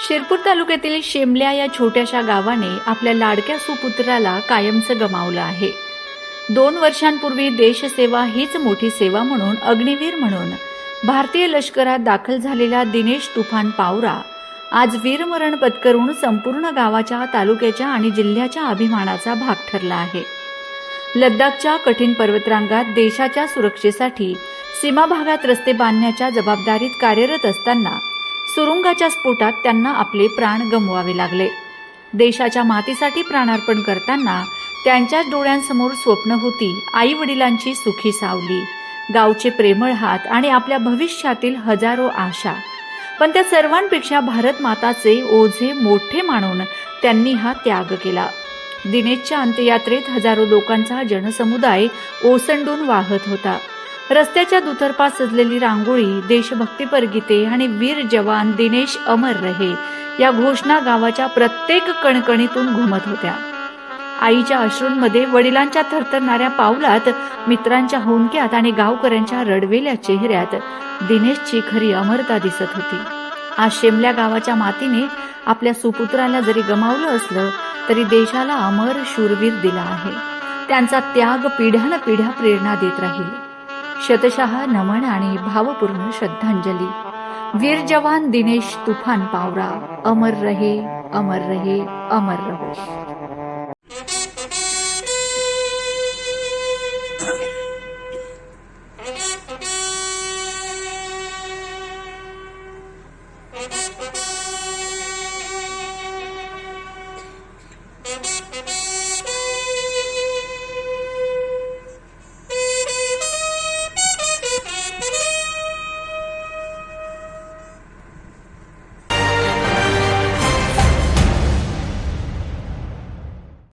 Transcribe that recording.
शिरपूर तालुक्यातील शेमल्या या छोट्याशा गावाने आपल्या लाडक्या सुपुत्राला कायमचं गमावलं आहे. दोन वर्षांपूर्वी देशसेवा हीच मोठी सेवा म्हणून अग्निवीर म्हणून भारतीय लष्करात दाखल झालेला दिनेश तुफान पावरा आज वीरमरण पत्करून संपूर्ण गावाच्या तालुक्याच्या आणि जिल्ह्याच्या अभिमानाचा भाग ठरला आहे. लद्दाखच्या कठीण पर्वतरांगात देशाच्या सुरक्षेसाठी सीमा भागात रस्ते बांधण्याच्या जबाबदारीत कार्यरत असताना सुरुंगाच्या स्फोटात त्यांना आपले प्राण गमवावे लागले. देशाच्या मातीसाठी प्राणार्पण करताना त्यांच्याच डोळ्यांसमोर स्वप्न होती आई वडिलांची सुखी सावली. गावचे प्रेमळ हात आणि आपल्या भविष्यातील हजारो आशा. पण त्या सर्वांपेक्षा भारत माताचे ओझे मोठे मानून त्यांनी हा त्याग केला. दिनेशच्या अंत्ययात्रेत हजारो लोकांचा जनसमुदाय ओसंडून वाहत होता. रस्त्याच्या दुतर्फा सजलेली रांगोळी देशभक्तीपर गीते आणि वीर जवान दिनेश अमर रहे या घोषणा गावाच्या प्रत्येक कणकणीतून घुमत होत्या. आईच्या अश्रूंमध्ये वडिलांच्या थरथरणाऱ्या पावलात मित्रांच्या हुंक्यात आणि गावकऱ्यांच्या रडवेल्या चेहऱ्यात दिनेशची खरी अमरता दिसत होती. आज शेमल्या गावाच्या मातीने आपल्या सुपुत्राला जरी गमावलं असलं तरी देशाला अमर शूरवीर दिला आहे. त्यांचा त्याग पिढ्यानपिढ्या प्रेरणा देत राहील. शतशः नमन आणि भावपूर्ण श्रद्धांजली. वीर जवान दिनेश तुफान पावरा. अमर रहे अमर रहे अमर रहो.